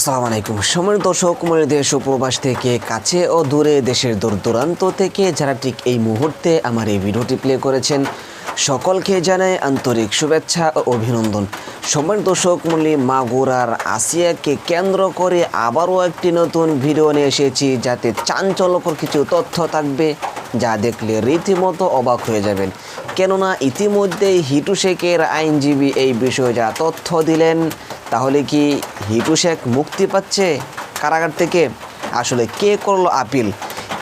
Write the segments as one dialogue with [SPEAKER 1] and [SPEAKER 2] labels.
[SPEAKER 1] আসসালামু আলাইকুম। সময় দর্শক মনে দেশ ও প্রবাস থেকে কাছে ও দূরে দেশের দূর দূরান্ত থেকে যারা ঠিক এই মুহূর্তে আমার এই ভিডিওটি প্লে করেছেন, সকলকে জানাই আন্তরিক শুভেচ্ছা ও অভিনন্দন। সময় দর্শক, মূল্যে মাগুরার আসিয়াকে কেন্দ্র করে আবারও একটি নতুন ভিডিও নিয়ে এসেছি, যাতে চাঞ্চল্যকর কিছু তথ্য থাকবে যা দেখলে রীতিমতো অবাক হয়ে যাবেন। কেননা ইতিমধ্যেই হিটু শেখের আইনজীবী এই বিষয়ে যা তথ্য দিলেন তাহলে কি হিটু শেখ মুক্তি পাচ্ছে? কারাগার থেকে? আসলে কে করল আপিল?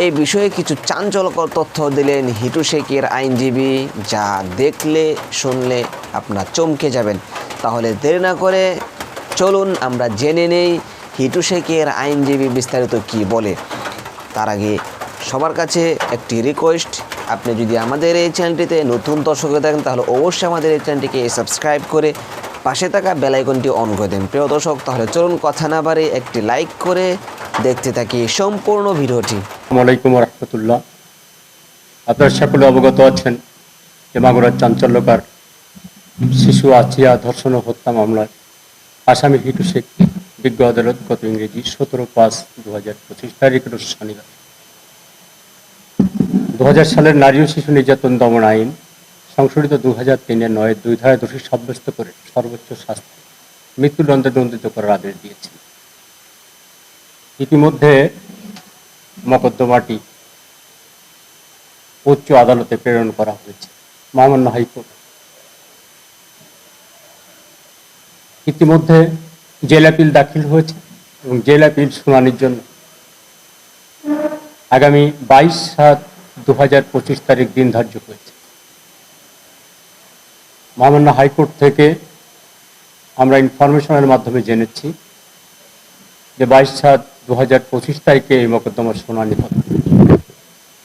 [SPEAKER 1] এই বিষয়ে কিছু চাঞ্চল্যকর তথ্য দিলেন হিটু শেখের আইনজীবী। যা দেখলে, শুনলে আপনার চমকে যাবেন। তাহলে দেরি না করে চলুন, আমরা জেনে নেই হিটু শেখের আইনজীবী বিস্তারিত কি বলে। তার আগে সবার কাছে একটি রিকোয়েস্ট আপনি যদি আমাদের এই চ্যানেলটিতে নতুন দর্শক থাকেন, তাহলে অবশ্যই আমাদের এই চ্যানেলটিকে সাবস্ক্রাইব করে পাশে থাকা বেলাইকনটি অন করে দেন। প্রিয় দর্শক, তাহলে চলুন কথা না বাড়ি একটি লাইক করে দেখতে থাকি সম্পূর্ণ ভিডিওটি।
[SPEAKER 2] আসসালামু আলাইকুম রহমতুল্লাহ। আপনারা সকলে অবগত আছেন যে মাগুরার চাঞ্চল্যকার শিশু আছিয়া ধর্ষণ ও হত্যা মামলায় আসামি হিটু শেখ বিজ্ঞ আদালত গত ইংরেজি সতেরো পাঁচ দু হাজার পঁচিশ তারিখ রোজ শনিবার। দু হাজার সালের নারী ও শিশু নির্যাতন দমন আইন সংশোধিত দু হাজার তিনের নয় দুই ধারায় দোষী সাব্যস্ত করে সর্বোচ্চ শাস্তি মৃত্যুদণ্ডে দণ্ডিত করার আদেশ দিয়েছে। ইতিমধ্যে মকদ্দমাটি উচ্চ আদালতে প্রেরণ করা হয়েছে, মহামান্য হাইকোর্ট। ইতিমধ্যে জেল আপিল দাখিল হয়েছে এবং জেল আপিল শুনানির জন্য আগামী বাইশ সাত দু হাজার পঁচিশ তারিখ দিন ধার্য হয়েছে মহামান্য হাইকোর্ট থেকে আমরা ইনফরমেশনের মাধ্যমে জেনেছি যে বাইশ সাত দু হাজার পঁচিশ তারিখে এই মোকদ্দমার শুনানি হবে।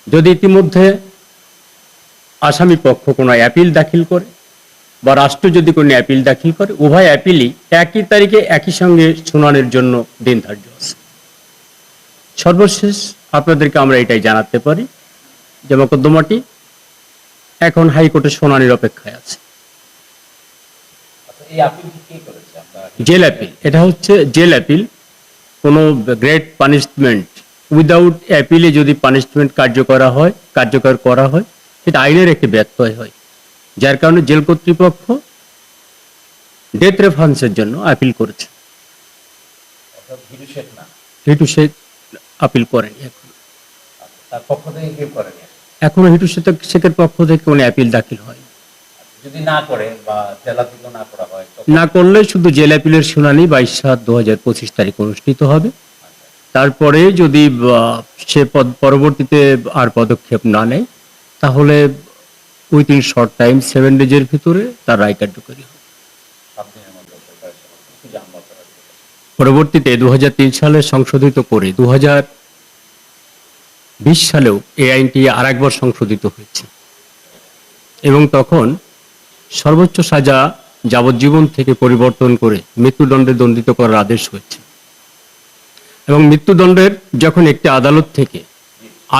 [SPEAKER 2] যদি ইতিমধ্যে আসামি পক্ষ কোনো অ্যাপিল দাখিল করে বা রাষ্ট্র যদি কোনো অ্যাপিল দাখিল করে, উভয় অ্যাপিলই একই তারিখে একই সঙ্গে শুনানির জন্য দিন ধার্য আছে। সর্বশেষ আপনাদেরকে আমরা এটাই জানাতে পারি যে মোকদ্দমাটি এখন হাইকোর্টের শুনানির অপেক্ষায় আছে
[SPEAKER 3] আচ্ছা, এই আপিলটি কে করেছে আমরা
[SPEAKER 2] জেল অ্যাপিল এটা হচ্ছে জেল অ্যাপিল কোনো গ্রেট পানিশমেন্ট উইদাউট অ্যাপিলে যদি পানিশমেন্ট কার্য করা হয় কার্যকর করা হয় সেটা আইনের একটি ব্যত্যয় হয়। যার কারণে জেল কর্তৃপক্ষ ডেথ রেফারেন্সের জন্য আপিল করেছে।
[SPEAKER 3] অর্থাৎ হিরু শেখ না?
[SPEAKER 2] হিটু শেখ আপিল করেনি এখন।
[SPEAKER 3] আচ্ছা,
[SPEAKER 2] এখনও হিটু শেখ শেখের পক্ষ থেকে কোনো অ্যাপিল দাখিল হয়
[SPEAKER 3] যদি না করে বা জেলা থেকে না করা হয়
[SPEAKER 2] না করলে শুধু জেল অ্যাপিলের শুনানি বাইশ সাত দু হাজার পঁচিশ তারিখ অনুষ্ঠিত হবে। তারপরে যদি সে পদ- পরবর্তীতে আর পদক্ষেপ না নেয় তাহলে উইথিন শর্ট টাইম সেভেন ডেজের ভিতরে তার রায় কার্যকরী হবে। পরবর্তীতে দু হাজার তিন সালে সংশোধিত করে দু বিশ সালেও এই আইনটি আর একবার সংশোধিত হয়েছে। এবং তখন সর্বোচ্চ সাজা যাবজ্জীবন থেকে পরিবর্তন করে মৃত্যুদণ্ডে দণ্ডিত করার আদেশ হয়েছে। এবং মৃত্যুদণ্ডের যখন একটি আদালত থেকে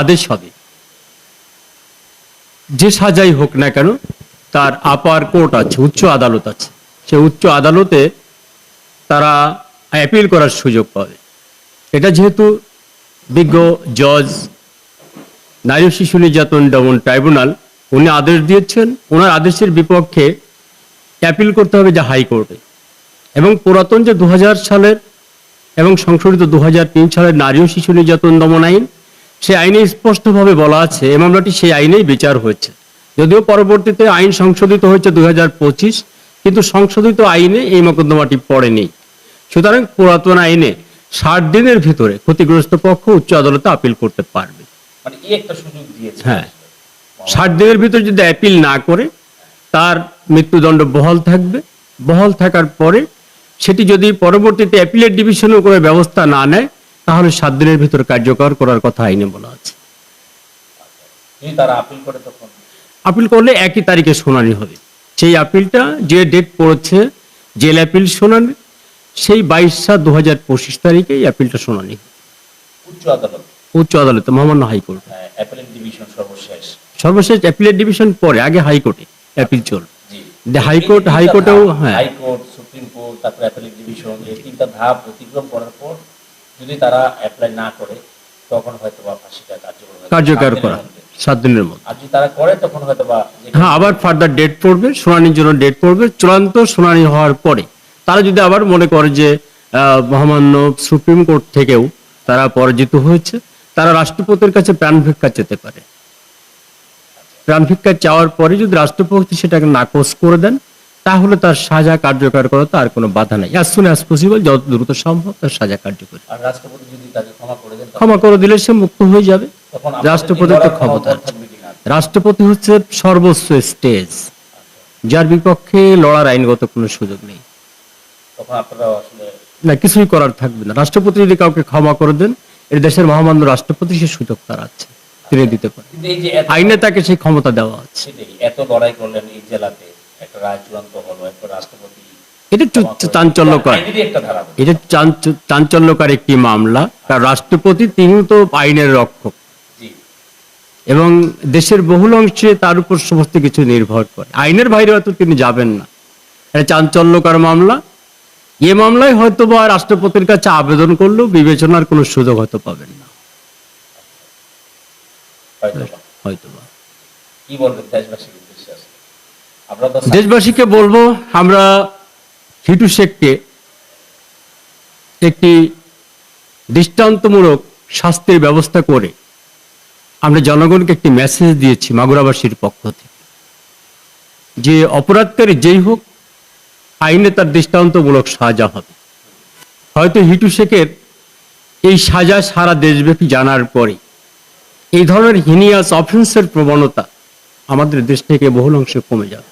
[SPEAKER 2] আদেশ হবে, যে সাজাই হোক না কেন, তার আপার কোর্ট আছে, উচ্চ আদালত আছে। সে উচ্চ আদালতে তারা অ্যাপিল করার সুযোগ পাবে। এটা যেহেতু বিজ্ঞ জজ নারী শিশু নির্যাতন দমন ট্রাইব্যুনাল উনি আদেশ দিয়েছেন ওনার আদেশের বিপক্ষে অ্যাপিল করতে হবে যে হাইকোর্টে। এবং পুরাতন যে দু হাজার সালের এবং সংশোধিত দু সালের নারী ও শিশু নির্যাতন দমন আইন সে আইনে স্পষ্টভাবে বলা আছে এই মামলাটি সেই আইনেই বিচার হয়েছে। যদিও পরবর্তীতে আইন সংশোধিত হয়েছে দু হাজার পঁচিশ কিন্তু সংশোধিত আইনে এই মোকদ্দমাটি পড়েনি। সুতরাং পুরাতন আইনে ষাট দিনের ভিতরে ক্ষতিগ্রস্ত পক্ষ উচ্চ আদালতে আপিল করতে পারবে।
[SPEAKER 3] মানে এই একটা সুযোগ দিয়েছে।
[SPEAKER 2] হ্যাঁ। ষাট দিনের ভিতরে যদি অ্যাপিল না করে তার মৃত্যুদণ্ড বহাল থাকবে। বহাল থাকার পরে সেটি যদি পরবর্তীতে অ্যাপিলের ডিভিশনের করে ব্যবস্থা না নেয় তাহলে সাত দিনের ভিতরে কার্যকর করার কথা আইনে বলা আছে।
[SPEAKER 3] আপিল
[SPEAKER 2] আপিল করলে একই তারিখে শুনানি হবে। সেই আপিলটা যে ডেট পড়েছে জেল অ্যাপিল শুনানি সেই বাইশ সাত দু হাজার পঁচিশ তারিখে এই অ্যাপিলটা শুনানি।
[SPEAKER 3] উচ্চ আদালত?
[SPEAKER 2] উচ্চ আদালতে মহামান্য হাইকোর্ট।
[SPEAKER 3] অ্যাপেলের ডিভিশন সর্বশেষ।
[SPEAKER 2] সর্বশেষ অ্যাপিলের ডিভিশন পরে আগে হাইকোর্টে অ্যাপিল চল হাইকোর্ট- হাইকোর্টেও, হ্যাঁ।
[SPEAKER 3] হাইকোর্ট সুপ্রিম কোর্ট তারপরে অ্যাপেলেট ডিভিশন এই তিনটা ধাপ অতিক্রম করার পর যদি তারা অ্যাপ্লাই না করে তখন হয়তো বা ফাঁসিটা কার্যকর
[SPEAKER 2] কার্যকর করা সাত দিনের মধ্যে।
[SPEAKER 3] আর যদি তারা করে তখন হয়তো বা
[SPEAKER 2] হ্যাঁ আবার ফার্দার ডেট পড়বে শুনানির জন্য ডেট পড়বে। চূড়ান্ত শুনানি হওয়ার পরে তারা যদি আবার মনে করে যে মহামান্য সুপ্রিম কোর্ট থেকেও তারা পরাজিত হয়েছে তারা রাষ্ট্রপতির কাছে প্রাণ ভিক্ষা চেতে পারে। প্রাণ ভিক্ষা চাওয়ার পরে যদি রাষ্ট্রপতি সেটাকে নাকচ করে দেন তাহলে তার সাজা কার্যকর করা তার কোনো বাধা নাই। অ্যাজ সুন অ্যাজ পসিবল যত দ্রুত সম্ভব তার সাজা কার্যকর।
[SPEAKER 3] ক্ষমা করে
[SPEAKER 2] দিলে সে মুক্ত হয়ে যাবে। রাষ্ট্রপতির তো ক্ষমতা রাষ্ট্রপতি হচ্ছে সর্বোচ্চ স্টেজ যার বিপক্ষে লড়ার আইনগত কোনো সুযোগ নেই। না কিছুই করার থাকবে না। রাষ্ট্রপতি যদি কাউকে ক্ষমা করে দেন এর দেশের মহামান্য রাষ্ট্রপতি সে সুযোগ তার আছে। তিনি দিতে
[SPEAKER 3] এত-
[SPEAKER 2] আইনে তাকে সেই ক্ষমতা দেওয়া আছে
[SPEAKER 3] এত লড়াই করলেন এই জেলাতে একটা রায় চূড়ান্ত হলো একটা রাষ্ট্রপতি
[SPEAKER 2] এটা চাঞ্চল্যকর।
[SPEAKER 3] একটা ধারা
[SPEAKER 2] এটা চাঞ্চল্যকর একটি মামলা। কারণ রাষ্ট্রপতি তিনি তো আইনের রক্ষক। এবং দেশের বহুল অংশে তার উপর সমস্ত কিছু নির্ভর করে। আইনের বাইরে হয়তো তিনি যাবেন না। এটা চাঞ্চল্যকর মামলা। এ মামলায় হয়তো বা রাষ্ট্রপতির কাছে আবেদন করলেও বিবেচনার কোনো সুযোগ হয়তো পাবেন না।
[SPEAKER 3] হয়তো বা।
[SPEAKER 2] হয়তো বা
[SPEAKER 3] কি বলবেন দেশবাসীর উদ্দেশ্যে আমরা তো
[SPEAKER 2] দেশবাসীকে বলব আমরা হিটু শেখকে একটি দৃষ্টান্তমূলক শাস্তির ব্যবস্থা করে আমরা জনগণকে একটি মেসেজ দিয়েছি মাগুরাবাসীর পক্ষ থেকে। যে অপরাধকারী যেই হোক আইনে তার দৃষ্টান্তমূলক সাজা হবে। হয়তো হিটু শেখের এই সাজা সারা দেশব্যাপী জানার পরে এই ধরনের হিনিয়াস অফেন্সের প্রবণতা আমাদের দেশ থেকে বহুল অংশে কমে যাবে।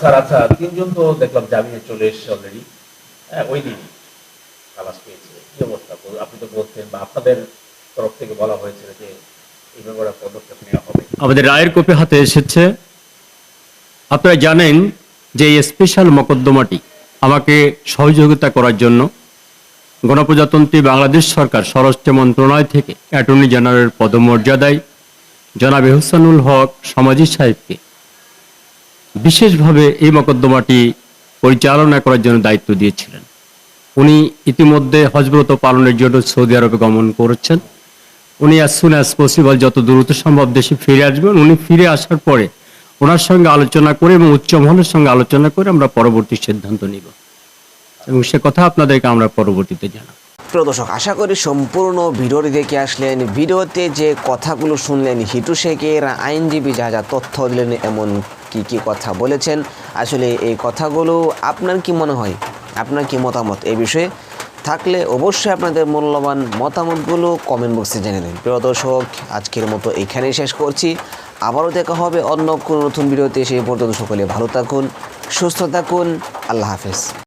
[SPEAKER 3] স্যার আচ্ছা তিনজন তো দেখলাম জামিনে চলে এসেছে অলরেডি হ্যাঁ ওই দিনই খালাস পেয়েছে। কি অবস্থা? আপনি তো বলছেন বা আপনাদের তরফ থেকে বলা হয়েছিল যে এই ব্যাপারে পদক্ষেপ নেওয়া হবে।
[SPEAKER 2] আমাদের রায়ের কপি হাতে এসেছে। আপনারা জানেন যে এই স্পেশাল মকদ্দমাটি আমাকে সহযোগিতা করার জন্য গণপ্রজাতন্ত্রী বাংলাদেশ সরকার স্বরাষ্ট্র মন্ত্রণালয় থেকে অ্যাটর্নি জেনারেল পদমর্যাদায় জনাব এহসানুল হক সমাজি সাহেবকে। বিশেষভাবে এই মকদ্দমাটি পরিচালনা করার জন্য দায়িত্ব দিয়েছিলেন। উনি ইতিমধ্যে হজব্রত পালনের জন্য সৌদি আরবে গমন করেছেন। উনি অ্যাজ সুন অ্যাজ পসিবল যত দ্রুত সম্ভব দেশে ফিরে আসবেন। উনি ফিরে আসার পরে ওনার সঙ্গে আলোচনা করে এবং উচ্চ মহলের সঙ্গে আলোচনা করে আমরা পরবর্তী সিদ্ধান্ত নিব। এবং সে কথা আপনাদেরকে আমরা পরবর্তীতে জানাব।
[SPEAKER 1] প্রিয় দর্শক, আশা করি সম্পূর্ণ ভিডিওটি দেখে আসলেন। ভিডিওতে যে কথাগুলো শুনলেন হিটু শেখের, আইনজীবী যা যা তথ্য দিলেন, এমন কি কি কথা বলেছেন, আসলে এই কথাগুলো আপনার কি মনে হয়? আপনার কি মতামত এই বিষয়ে? থাকলে অবশ্যই আপনাদের মূল্যবান মতামতগুলো কমেন্ট বক্সে জেনে দিন প্রিয় দর্শক, আজকের মতো এখানেই শেষ করছি। আবারও দেখা হবে অন্য কোনো নতুন ভিডিওতে, সেই পর্যন্ত সকলে ভালো থাকুন, সুস্থ থাকুন, আল্লাহ হাফেজ।